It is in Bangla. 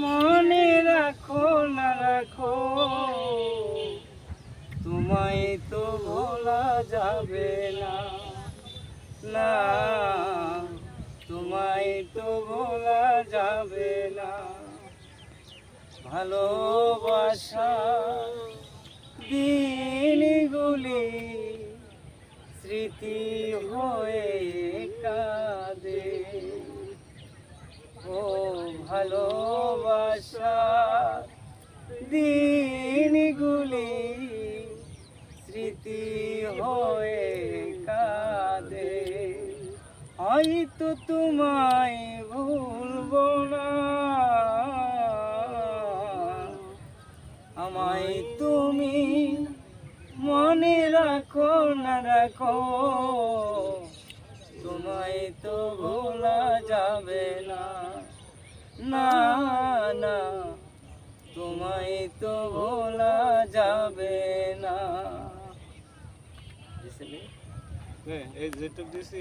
মনে রাখো, না রাখো। তোমায় তো ভোলা যাবে না। না, তোমায় তো ভোলা যাবে না। ভালোবাসা দিনগুলি স্মৃতি হয়ে কাঁদে। ও ভালোবাসা দিনগুলি স্মৃতি হয়ে কাঁদে। হয়তো তোমায় ভুলবো না। আমায় তুমি মনে রাখো, না রাখো। তোমায় তো ভোলা যাবে না। না তো ভোলা যাবে না। এই যেটা দিছি।